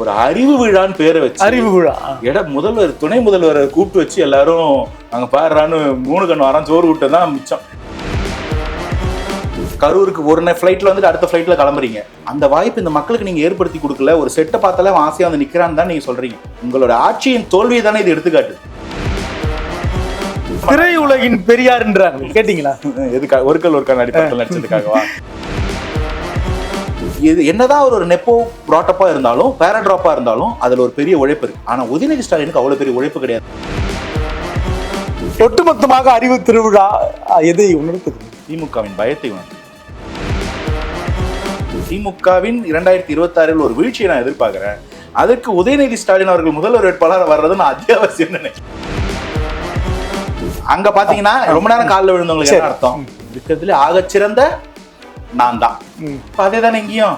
ஒரு அறிவு விழான்னு பேரை வச்சு அறிவு விழா. இட முதல்வர் துணை முதல்வரை கூப்பிட்டு வச்சு எல்லாரும் அங்க பாடுறான்னு மூணு கண் வாரம் சோறு விட்டு தான் மிச்சம். கரூருக்கு ஒரு ஃப்ளைட்ல வந்துட்டு அடுத்த ஃப்ளைட்ல கிளம்புறீங்க. அந்த வாய்ப்பு இந்த மக்களுக்கு நீங்க ஏற்படுத்தி கொடுக்கல. ஒரு செட்டை பார்த்தாலே அவன் ஆசையா வந்து நிக்கிறான்னு தான் நீங்க சொல்றீங்க. உங்களோட ஆட்சியின் தோல்வியை தானே இது எடுத்துக்காட்டு. திரையுலகின் பெரியார்ன்றாங்க கேட்டீங்களா? எதுக்கா ஒரு கல் ஒரு கல் அடிப்படத்தில் நடிச்சதுக்காகவா? இது என்னதான் அவர் ஒரு நெப்போ ப்ராட்டப்பா இருந்தாலும் பேராட்ராப்பா இருந்தாலும் அதுல ஒரு பெரிய உழைப்பு இருக்கு. ஆனா உதயநிதி ஸ்டாலினுக்கு அவ்வளவு பெரிய உழைப்பு கிடையாது. ஒட்டுமொத்தமாக அறிவு திருவிழா எதை உணர்த்துது? திமுகவின் பயத்தை உணர்த்து திமுகவின் இரண்டாயிரத்தி இருபத்தி ஆறில் ஒரு வீழ்ச்சியை நான் எதிர்பார்க்கிறேன். அதற்கு உதயநிதி ஸ்டாலின் அவர்கள் முதல்வர் வேட்பாளர் வர்றது நான் அத்தியாவசியம் நினைக்கிறேன். அங்க பாத்தீங்கன்னா ரொம்ப நேரம் காலில் விழுந்தவங்களுக்கு அர்த்தம்? இருக்கிறதுல ஆகச்சிறந்த நான் தான் அதே தானே இங்கேயும்?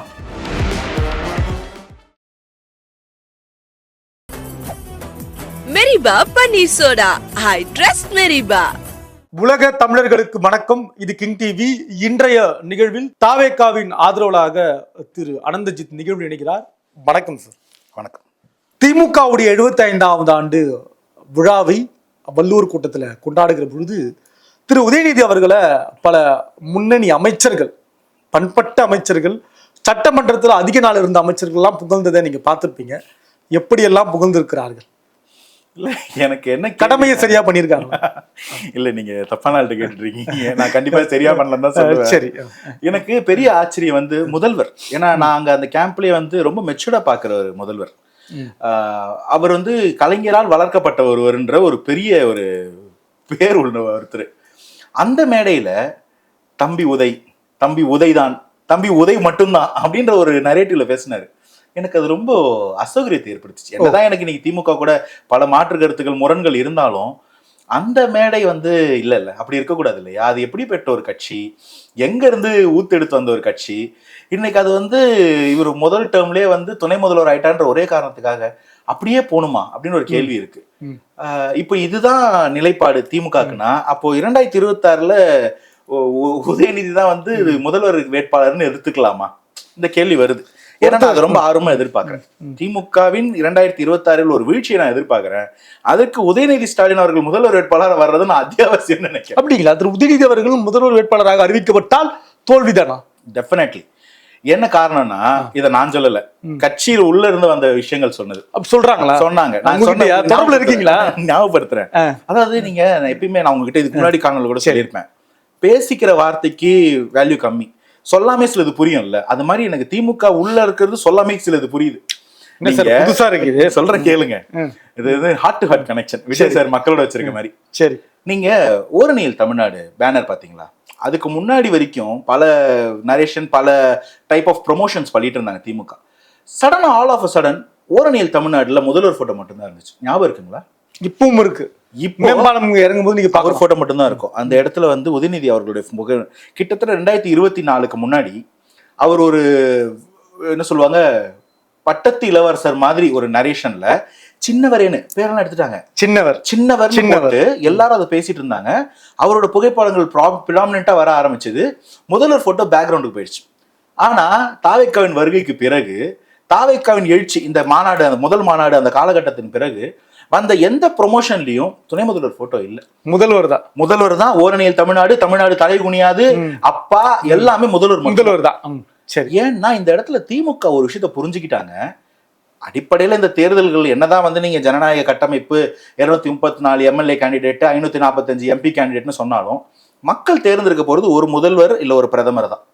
மெரிபா பன்னீர் சோடா. I trust Meripa. உலக தமிழர்களுக்கு வணக்கம். இது கிங் டிவி. இன்றைய நிகழ்வில் தாவேக்காவின் ஆதரவாளராக திரு அனந்தஜித் நிகழ்வு இணைகிறார். வணக்கம் சார் வணக்கம். திமுகவுடைய 75வது ஆண்டு விழாவை வள்ளூர் கூட்டத்தில் கொண்டாடுகிற பொழுது திரு உதயநிதி அவர்களை பல முன்னணி அமைச்சர்கள் பண்பட்ட அமைச்சர்கள் சட்டமன்றத்தில் அதிக நாள் இருந்த அமைச்சர்கள்லாம் புகழ்ந்ததை நீங்க பார்த்திருப்பீங்க. எப்படியெல்லாம் புகழ்ந்திருக்கிறார்கள்? இல்ல எனக்கு என்ன கடமையை சரியா பண்ணியிருக்காங்க இல்ல நீங்க தப்பான ஆள்கிட்ட கேட்டுட்டு இருக்கீங்க நான் கண்டிப்பா சரியா பண்ணலாம் தான் சொல்லுவேன். சரி எனக்கு பெரிய ஆச்சரியம் வந்து முதல்வர். ஏன்னா நான் அங்க அந்த கேம்ப்லயே வந்து ரொம்ப மெச்சூர்டா பாக்குற ஒரு முதல்வர். அவர் வந்து கலைஞரால் வளர்க்கப்பட்ட ஒருவர்ன்ற ஒரு பெரிய ஒரு பேர் உள்ள ஒருத்தர். அந்த மேடையில தம்பி உதை தம்பி உதைதான் தம்பி உதை மட்டும்தான் அப்படின்ற ஒரு நரேட்டிவ்ல பேசினாரு. எனக்கு அது ரொம்ப அசௌகரியத்தை ஏற்படுத்துச்சு. என்னதான் எனக்கு இன்னைக்கு திமுக கூட பல மாற்று கருத்துக்கள் முரண்கள் இருந்தாலும் அந்த மேடை வந்து இல்ல இல்ல. அப்படி இருக்கக்கூடாது இல்லையா? அது எப்படிப்பட்ட ஒரு கட்சி? எங்க இருந்து ஊத்தெடுத்து வந்த ஒரு கட்சி? இன்னைக்கு அது வந்து இவர் முதல் டேர்ம்லயே வந்து துணை முதல்வர் ஆயிட்டான்ற ஒரே காரணத்துக்காக அப்படியே போகணுமா அப்படின்னு ஒரு கேள்வி இருக்கு. இப்போ இதுதான் நிலைப்பாடு திமுகக்குன்னா அப்போ இரண்டாயிரத்தி இருபத்தாறுல உதயநிதி தான் வந்து முதல்வர் வேட்பாளர்னு எடுத்துக்கலாமா? இந்த கேள்வி வருது. ஏன்னா நான் அதை ரொம்ப ஆர்வமா எதிர்பார்க்கிறேன். திமுகவின் இரண்டாயிரத்தி இருபத்தாறில் ஒரு வீழ்ச்சியை நான் எதிர்பார்க்கிறேன். அதற்கு உதயநிதி ஸ்டாலின் அவர்கள் முதல்வர் வேட்பாளர் வர்றது நான் அத்தியாவசியம் நினைக்கிறேன். அப்படிங்களா திரு உதயநிதி அவர்கள் முதல்வர் வேட்பாளராக அறிவிக்கப்பட்டால் தோல்விதானா? டெஃபினெட்லி என்ன காரணம்னா இத நான் சொல்லல. கட்சியில் உள்ள இருந்து வந்த விஷயங்கள் சொன்னது. சொல்றாங்களா? சொன்னாங்க. நான்? சொன்ன- இருக்கீங்களா? ஞாபகப்படுத்துறேன். அதாவது நீங்க நான் எப்பயுமே நான் உங்ககிட்ட இதுக்கு முன்னாடி காணொலி கூட சொல்லியிருப்பேன். பேசிக்கிற வார்த்தைக்கு வேல்யூ கம்மி. சொல்லாமே சிலது புரியும்ல. அது மாதிரி எனக்கு திமுக உள்ள இருக்கிறது சொல்லாமே சிலது புரியுது. புதுசா இருக்குது? சொல்றேன் கேளுங்க. இது இது heart to heart connection Vijay sir. மக்களோட வச்சிருக்க மாதிரி. சரி. நீங்க ஓரணியில் தமிழ்நாடு பேனர் பாத்தீங்களா அதுக்கு முன்னாடி வரைக்கும் பல நரேஷன் பல டைப் ஆஃப் ப்ரொமோஷன்ஸ் பண்ணிட்டு இருந்தாங்க திமுக. சடனா ஆல் ஆஃப் அ சடன் ஓரணியில் தமிழ்நாடுல முதல்வர் போட்டோ மட்டும்தான் இருந்துச்சு. ஞாபகம் இருக்குங்களா? இப்பவும் இருக்கு. மேம்பாலம் இறங்கும் போது நீங்க அவர் பாக்குற போட்டோ மட்டும்தான் இருக்கும். அந்த இடத்துல வந்து உதயநிதி அவர்களுடைய முக கிட்டத்தட்ட ரெண்டாயிரத்தி இருபத்தி நாலுக்கு முன்னாடி அவர் ஒரு என்ன சொல்லுவாங்க பட்டத்து இளவரசர் மாதிரி ஒரு நரேஷன்ல சின்னவரேன்னு பேரெல்லாம் எடுத்துட்டாங்க. சின்னவர். சின்னவர். சின்னவர். எல்லாரும் அதை பேசிட்டு இருந்தாங்க. அவரோட புகைப்படங்கள் ப்ரிடாமினா வர ஆரம்பிச்சது. முதல்வர் போட்டோ பேக்ரவுண்டுக்கு போயிடுச்சு. ஆனா தாவைக்காவின் வருகைக்கு பிறகு தாவைக்காவின் எழுச்சி இந்த மாநாடு அந்த முதல் மாநாடு அந்த காலகட்டத்தின் பிறகு வந்த எந்த ப்ரொமோஷன்லயும் துணை முதல்வர் போட்டோ இல்ல. முதல்வர் தான். முதல்வர் தான் ஓரணியில் தமிழ்நாடு தமிழ்நாடு தலை குனியாது. அப்பா எல்லாமே முதல்வர். முதல்வர் தான். சரி. ஏன்னா இந்த இடத்துல திமுக ஒரு விஷயத்த புரிஞ்சுக்கிட்டாங்க. அடிப்படையில் இந்த தேர்தல்கள் என்னதான் வந்து நீங்க ஜனநாயக கட்டமைப்பு இருநூத்தி முப்பத்தி நாலு எம்எல்ஏ கேண்டிடேட் ஐநூத்தி நாற்பத்தஞ்சு எம்பி கேண்டிடேட்னு சொன்னாலும் மக்கள் தேர்ந்தெடுக்க போறது ஒரு முதல்வர் இல்ல ஒரு பிரதமர் தான்.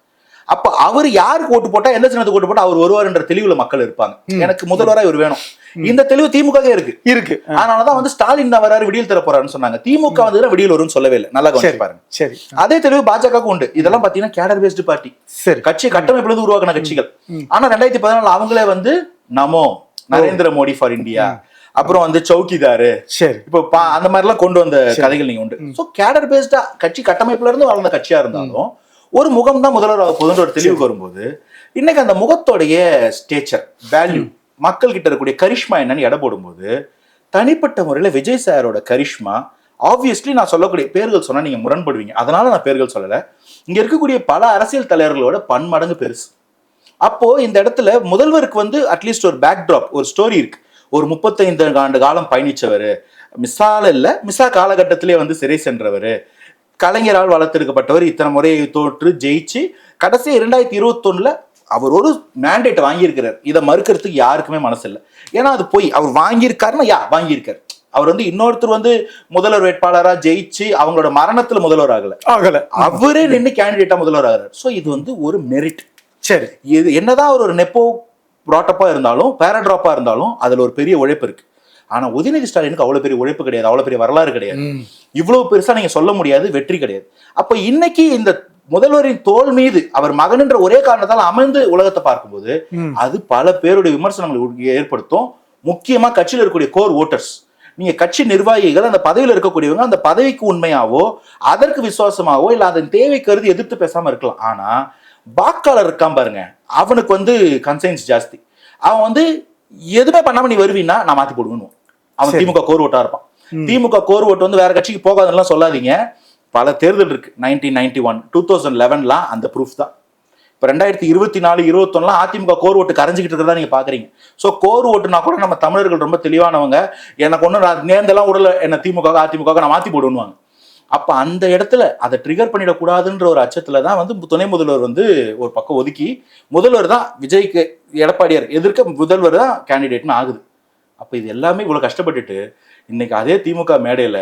அப்ப அவர் யாருக்கு ஓட்டு போட்டா எந்த சின்னத்துக்கு ஓட்டு போட்டா அவர் வருவார்ன்ற தெளிவுல மக்கள் இருப்பாங்க. எனக்கு முதல்வரா இவர் வேணும். இந்த தெளிவு திமுக இருக்கு. இருக்கு. அதனாலதான் வந்து ஸ்டாலின் தான் வராரு விடியல் தர போறாருன்னு சொன்னாங்க. திமுக வந்து விடியல் வரும்னு சொல்லவே இல்லை. நல்லா கவனிச்சு பாருங்க சரி. அதே தெளிவு பாஜக உண்டு. இதெல்லாம் பாத்தீங்கன்னா கேடர் பேஸ்டு பார்ட்டி சரி. கட்சி கட்டமைப்புல இருந்து உருவாக்கின கட்சிகள். ஆனா ரெண்டாயிரத்தி பதினாலு அவங்களே வந்து நமோ நரேந்திர மோடி ஃபார் இந்தியா அப்புறம் வந்து சௌக்கிதாரு சரி. இப்போ அந்த மாதிரி எல்லாம் கொண்டு வந்த கதைகள் நீங்க உண்டு. சோ கேடர் பேஸ்டா கட்சி கட்டமைப்புல இருந்து வளர்ந்த கட்சியா இருந்தாலும் ஒரு முகம் தான் முதல்வர் ஆக போகுதுன்ற ஒரு தெளிவுக்கு வரும்போது இன்னைக்கு அந்த முகத்தோடைய ஸ்டேச்சர் வேல்யூ மக்கள் கிட்ட இருக்கக்கூடிய கரிஷ்மா என்னன்னு எடை போடும்போது தனிப்பட்ட முறையில விஜய் சாரோட கரிஷ்மா ஆப்வியஸ்லி நான் சொல்லக்கூடிய பேர்கள் சொன்னா நீங்க முரண்படுவீங்க. அதனால நான் பேர்கள் சொல்லல. இங்க இருக்கக்கூடிய பல அரசியல் தலைவர்களோட பன்மடங்கு பெருசு. அப்போ இந்த இடத்துல முதல்வருக்கு வந்து அட்லீஸ்ட் ஒரு பேக் ட்ராப் ஒரு ஸ்டோரி இருக்கு. ஒரு முப்பத்தைந்து ஆண்டு காலம் பயணிச்சவர். மிஸ்ஸால இல்ல மிஸ்ஸா காலகட்டத்திலே வந்து சிறை சென்றவர். கலைஞரால் வளர்த்தெடுக்கப்பட்டவர். இத்தனை முறையை தோற்று ஜெயிச்சு கடைசி இரண்டாயிரத்தி இருபத்தொன்னுல அவர் ஒரு மேண்டேட் வாங்கியிருக்கிறார். இதை மறுக்கிறதுக்கு யாருக்குமே மனசு இல்லை ஏன்னா அது போய் அவர் வாங்கியிருக்காருன்னா யா வாங்கியிருக்காரு. அவர் வந்து இன்னொருத்தர் வந்து முதல்வர் வேட்பாளரா ஜெயிச்சு அவங்களோட மரணத்துல முதல்வர் ஆகல. ஆகல. அவரே நின்று கேண்டிடேட்டா முதல்வர் ஆகிறார். ஸோ இது வந்து ஒரு மெரிட் சரி. இது என்னதான் அவர் ஒரு நெப்போ ப்ராட்டப்பா இருந்தாலும் பேராட்ராப்பா இருந்தாலும் அதுல ஒரு பெரிய உழைப்பு இருக்கு. ஆனா உதயநிதி ஸ்டாலினுக்கு அவ்வளவு பெரிய உழைப்பு கிடையாது. அவ்வளவு பெரிய வரலாறு கிடையாது. இவ்வளவு பெருசா நீங்க சொல்ல முடியாது வெற்றி கிடையாது. அப்ப இன்னைக்கு இந்த முதல்வரின் தோல் மீது அவர் மகன்ன்ற ஒரே காரணத்தால் அமர்ந்து உலகத்தை பார்க்கும்போது. அது பல பேருடைய விமர்சனங்களை ஏற்படுத்தும். முக்கியமா கட்சியில் இருக்கக்கூடிய கோர் ஓட்டர்ஸ் நீங்க கட்சி நிர்வாகிகள் அந்த பதவியில் இருக்கக்கூடியவங்க அந்த பதவிக்கு உண்மையாவோ அதற்கு விசுவாசமாவோ இல்ல அதன் தேவை கருதி எதிர்த்து பேசாம இருக்கலாம். ஆனா வாக்காளர் இருக்கான் பாருங்க. அவனுக்கு வந்து கன்சைன்ஸ் ஜாஸ்தி. அவன் வந்து எதுவுமே பண்ணாம நீ வருவீன்னா நான் மாத்தி போடுவேன்னு அவன். திமுக கோர் ஓட்டா இருப்பான். திமுக கோர் ஓட்டு வந்து வேற கட்சிக்கு போகாதுன்னு சொல்லாதீங்க. பல தேர்தல் இருக்கு. Nineteen ninety one two thousand லெவன்லாம் அந்த ப்ரூஃப் தான். இப்போ ரெண்டாயிரத்தி இருபத்தி நாலு இருபத்தொன்னுலாம் அதிமுக கோர் ஓட்டு கரைஞ்சிக்கிட்டு இருக்கிறதா நீங்க பாக்குறீங்க. ஸோ கோர் ஓட்டுனா கூட நம்ம தமிழர்கள் ரொம்ப தெளிவானவங்க. எனக்கு ஒன்றும் நேர்ந்தெல்லாம் உடல என்ன திமுக அதிமுக நான் மாத்தி போடுவாங்க அப்ப அந்த இடத்துல அதை ட்ரிகர் பண்ணிடக்கூடாதுன்ற ஒரு அச்சத்துல தான் வந்து துணை முதல்வர் வந்து ஒரு பக்கம் ஒதுக்கி முதல்வர் தான் விஜய்க்கு எடப்பாடியார் எதிர்க்க முதல்வர் தான் கேண்டிடேட்னு ஆகுது. அப்போ இது எல்லாமே இவ்வளோ கஷ்டப்பட்டுட்டு இன்னைக்கு அதே திமுக மேடையில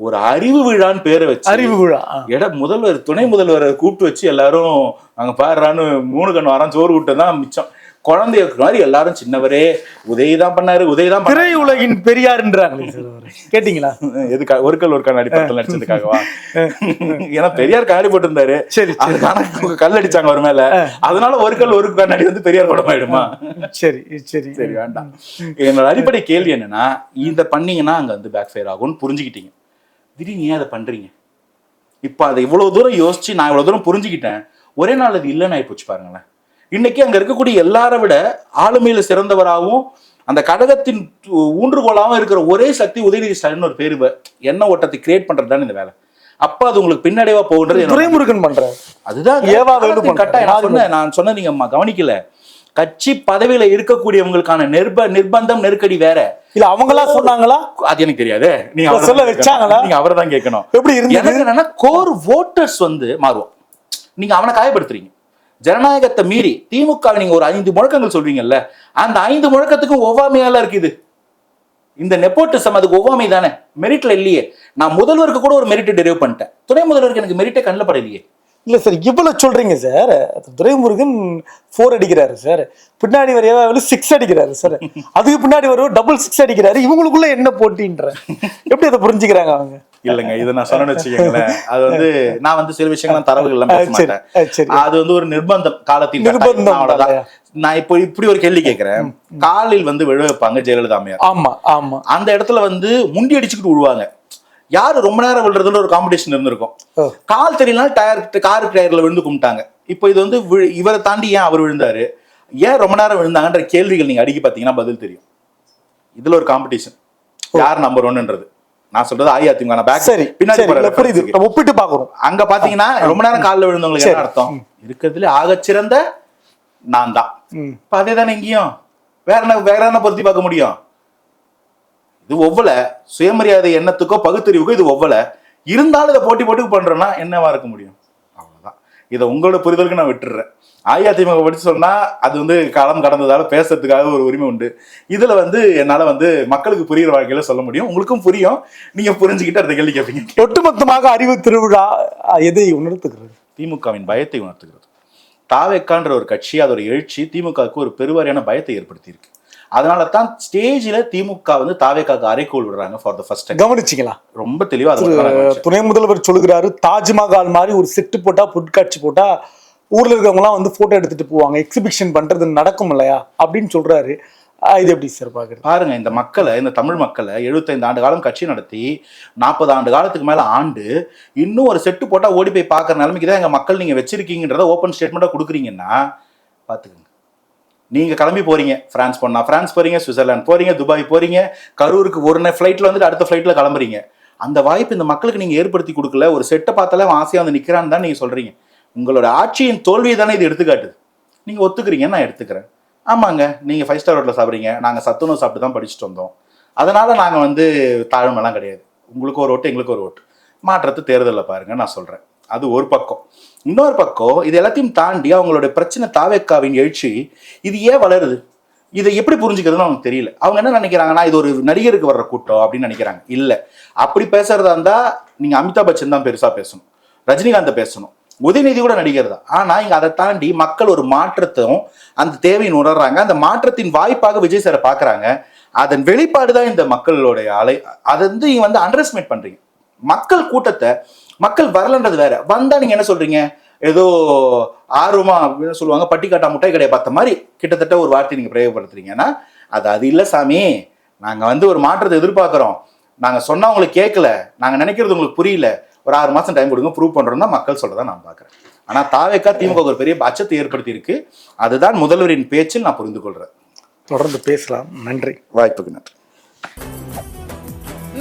ஒரு அறிவு விழான்னு பேரை வச்சு அறிவு விழா. எட முதல்வர் துணை முதல்வரை கூப்பிட்டு வச்சு எல்லாரும் அங்க பாடுறான்னு மூணு கண் வாரம் சோறு விட்டு தான் மிச்சம் குழந்தைய மாதிரி எல்லாரும் சின்னவரே உதய் தான் பண்ணாரு உதய் தான் பண்ணாரு. திரையுலகின் பெரியார்ன்றாங்களே. கேட்டீங்களா? எதுக்கா ஒரு கல் ஒரு கண்ணாடி படத்தில் நடிச்சதுக்காகவா? ஏன்னா பெரியார் கண்ணாடி போட்டிருந்தாரு. சரி அதுக்கான கல் அடிச்சாங்க அவர் மேல. அதனால ஒரு கல் ஒரு கண்ணாடி வந்து பெரியார் படம் ஆயிடுமா? சரி சரி. சரி வேண்டாம். என்னோட அடிப்படை கேள்வி என்னன்னா இத பண்ணீங்கன்னா அங்க வந்து பேக் ஃபயர் ஆகும்னு புரிஞ்சுக்கிட்டீங்க. திடீர்னு ஏன் அதை பண்றீங்க? இப்ப அதை இவ்வளவு தூரம் யோசிச்சு நான் இவ்வளவு தூரம் புரிஞ்சுக்கிட்டேன். ஒரே நாள் அது இல்லைன்னு ஆகி போச்சு பாருங்களேன். இன்னைக்கு அங்க இருக்கக்கூடிய எல்லாரை விட ஆளுமையில சிறந்தவராகவும் அந்த கடகத்தின் ஊன்றுகோலாகவும் இருக்கிற ஒரே சக்தி உதயநிதி ஸ்டாலின் ஒரு பேரு எண்ண ஓட்டத்தை கிரியேட் பண்றது தானே இந்த வேலை. அப்ப அது உங்களுக்கு பின்னடைவா போகுன்றது துரைமுருகன் பண்றாரு அதுதான் ஏவா காலத்தின் கட்டாயம். நான் சொன்னது நீங்க கவனிக்கல. கட்சி பதவியில இருக்கக்கூடியவங்களுக்கான நிர்ப நிர்பந்தம் நெருக்கடி வேற. இல்ல அவங்களா சொன்னாங்களா? அது எனக்கு தெரியாது. நீங்க சொல்ல. வச்சாங்களா? நீங்க அவரை தான் கேட்கணும். எப்படி இருந்தது? எனக்கு என்னன்னா கோர் வோட்டர்ஸ் வந்து மாறுவோம். நீங்க அவனை காயப்படுத்துறீங்க. ஜனநாயகத்தை மீறி திமுக நீங்க ஒரு ஐந்து முழக்கங்கள் சொல்றீங்கல்ல அந்த ஐந்து முழக்கத்துக்கும் ஒவ்வாமையால இருக்குது? இந்த நெப்போட்டிசம் அதுக்கு ஒவ்வாமை தானே? மெரிட்ல இல்லையே. நான் முதல்வருக்கு கூட ஒரு மெரிட் டெரிவ் பண்ணிட்டேன். துணை முதல்வருக்கு எனக்கு மெரிட்டே கண்ணில் படலையே. இல்ல சார் இவ்வளவு சொல்றீங்க சார் துரைமுருகன் ஃபோர் அடிக்கிறாரு சார் பின்னாடி வரையா சிக்ஸ் அடிக்கிறாரு சார் அதுக்கு பின்னாடி வரும் டபுள் சிக்ஸ் அடிக்கிறாரு. இவங்களுக்குள்ள என்ன போட்டின்ற? எப்படி அதை புரிஞ்சுக்கிறாங்க அவங்க? இல்லைங்க இதை நான் சொன்னேன்னு வச்சுக்கோங்களேன். அது வந்து நான் வந்து சில விஷயங்கள்லாம் தரவுகள் எல்லாம் பேச மாட்டேன். அது வந்து ஒரு நிர்பந்தம் காலத்தின். நிர்பந்தம் அவ்வளவுதான்? நான் இப்போ இப்படி ஒரு கேள்வி கேட்கிறேன். காலில் வந்து விழ வைப்பாங்க ஜெயலலிதா அம்மையார். ஆமா ஆமா. அந்த இடத்துல வந்து முண்டி அடிச்சுக்கிட்டு விழுவாங்க. யாரு ரொம்ப நேரம் விழுறதுல ஒரு காம்படிஷன் இருந்திருக்கும். கால் தெரியலனா டயர் கார் டயர்ல விழுந்து கும்பிட்டாங்க. இப்போ இது வந்து இவரை தாண்டி ஏன் அவர் விழுந்தாரு? ஏன் ரொம்ப நேரம் விழுந்தாங்கன்ற கேள்விகள் நீங்க அடிக்கி பாத்தீங்கன்னா பதில் தெரியும். இதுல ஒரு காம்படிஷன் யார் நம்பர் ஒன்னுன்றது நான் சொல்றது அஇஅதிமுக நான் பேக் சரி பின்னாடி புரியுது. ஒப்பிட்டு பாக்குறோம் அங்க பாத்தீங்கன்னா ரொம்ப நேரம் கால்ல விழுந்தவங்களுக்கு என்ன. அர்த்தம்? இருக்கிறதுல ஆகச்சிறந்த நான் தான். இப்ப அதே தானே இங்கேயும்? வேற என்ன வேற என்ன பொருத்தி பார்க்க முடியும்? இது ஒவ்வொல சுயமரியாதை எண்ணத்துக்கோ பகுத்தறிவுக்கோ இது ஒவ்வொல. இருந்தாலும் இதை போட்டி போட்டு பண்றோம்னா என்னவா இருக்க முடியும்? இதை உங்களோட புரிதலுக்கு நான் விட்டுறேன். அஇஅதிமுக படிச்சு சொன்னா அது வந்து காலம் கடந்ததால பேசுறதுக்காக ஒரு உரிமை உண்டு. இதுல வந்து என்னால வந்து மக்களுக்கு புரியுற வாழ்க்கையில சொல்ல முடியும். உங்களுக்கும் புரியும். நீங்க புரிஞ்சுக்கிட்டு அடுத்த கேள்வி கேட்பீங்க ஒட்டுமொத்தமாக அறிவு திருவிழா எதை உணர்த்துகிறது? திமுகவின் பயத்தை உணர்த்துகிறது. தாவேக்கான்ற ஒரு கட்சி அதோட எழுச்சி திமுகவுக்கு ஒரு பெருவாரியான பயத்தை ஏற்படுத்தியிருக்கு. அதனால தான் ஸ்டேஜில் திமுக வந்து தாவேக்காக்கு அரைக்கோள் விடுறாங்க ஃபார் த ஃபர்ஸ்ட் டைம் கவனிச்சிங்களா? ரொம்ப தெளிவா அது மட்டும் தான் நான் கவனிச்சேன். துணை முதல்வர் சொல்லுகிறாரு தாஜ்மஹால் மாதிரி ஒரு செட்டு போட்டா பொருட்காட்சி போட்டா ஊர்ல இருக்கவங்கலாம் வந்து போட்டோ எடுத்துட்டு போவாங்க எக்ஸிபிஷன் பண்றது நடக்கும் இல்லையா? அப்படின்னு சொல்றாரு. அஹ், இது எப்படி சார் பாக்குறது? பாருங்க இந்த மக்களை இந்த தமிழ் மக்களை 75 ஆண்டு காலம் கட்சி நடத்தி நாற்பது ஆண்டு காலத்துக்கு மேல ஆண்டு இன்னும் ஒரு செட்டு போட்டா ஓடி போய் பார்க்குற நிலைமைக்கு தான் எங்க மக்கள் நீங்க வச்சிருக்கீங்கன்றத ஓப்பன் ஸ்டேட்மெண்ட்டா கொடுக்குறீங்கன்னா பாத்துக்கோங்க. நீங்க கிளம்பி போறீங்க. பிரான்ஸ் போனா பிரான்ஸ் போறீங்க சுவிட்சர்லாந்து போறீங்க துபாய் போறீங்க கரூருக்கு ஒரு ஃபிளைட்ல வந்துட்டு அடுத்த ஃபிளைட்ல கிளம்புறீங்க. அந்த வாய்ப்பு இந்த மக்களுக்கு நீங்க ஏற்படுத்தி கொடுக்கல. ஒரு செட்டை பார்த்தாலே அவன் ஆசையா வந்து நிக்கிறான்னு தான் நீங்க சொல்றீங்க. உங்களோட ஆட்சியின் தோல்வியை தானே இது எடுத்துக்காட்டுது. நீங்க ஒத்துக்கிறீங்கன்னு நான் எடுத்துக்கிறேன். ஆமாங்க நீங்க ஃபைவ் ஸ்டார் ஹோட்டலில் சாப்பிட்றீங்க. நாங்க சத்துணவு சாப்பிட்டு தான் படிச்சுட்டு வந்தோம். அதனால நாங்க வந்து தாழ்மைலாம் கிடையாது. உங்களுக்கு ஒரு ஓட்டு எங்களுக்கு ஒரு ஓட்டு. மாற்றத்தை தேர்தலில் பாருங்க நான் சொல்றேன். அது ஒரு பக்கம். இன்னொரு பக்கம் இது எல்லாத்தையும் தாண்டி அவங்களோட பிரச்சனை தாவேக்காவின் எழுச்சி இது ஏன் வளருது? இதை எப்படி புரிஞ்சுக்கிறதுன்னு அவங்களுக்கு தெரியல. அவங்க என்ன நினைக்கிறாங்கன்னா இது ஒரு நடிகருக்கு வர்ற கூட்டம் அப்படின்னு நினைக்கிறாங்க. இல்லை. அப்படி பேசுறதா இருந்தா நீங்க அமிதாப் பச்சன் தான் பெருசா பேசணும். ரஜினிகாந்த் பேசணும். உதயநிதி கூட நடிகர் தான். ஆனா இங்க அதை தாண்டி மக்கள் ஒரு மாற்றத்தும் அந்த தேவையின் உணர்றாங்க. அந்த மாற்றத்தின் வாய்ப்பாக விஜய் சாரை பாக்குறாங்க. அதன் வெளிப்பாடு தான் இந்த மக்களுடைய அலை அதை வந்து இங்க வந்து அண்டர்ஸ்டிமேட் பண்றீங்க. மக்கள் கூட்டத்தை மக்கள் வரலன்றது வேற. வந்தா நீங்க என்ன சொல்றீங்க? ஏதோ ஆர்வமா அப்படின்னு சொல்லுவாங்க? பட்டிக்காட்டா முட்டை கடையை பார்த்த மாதிரி கிட்டத்தட்ட ஒரு வார்த்தை நீங்க பிரயோகப்படுத்துறீங்கன்னா அது அது இல்ல சாமி. நாங்க வந்து ஒரு மாற்றத்தை எதிர்பார்க்கிறோம். நாங்க சொன்னா உங்களுக்கு கேட்கல. நாங்க நினைக்கிறது உங்களுக்கு புரியல. ஒரு ஆறு மாசம் டைம் கொடுங்க ப்ரூவ் பண்றோம்னா மக்கள் சொல்றதா நான் பாக்குறேன் ஆனா தாவேக்கா திமுக ஒரு பெரிய அச்சத்தை ஏற்படுத்தி இருக்கு அதுதான் முதல்வரின் பேச்சில் நான் புரிந்து கொள்றேன் தொடர்ந்து பேசலாம். நன்றி. வாய்ப்புக்கு நன்றி.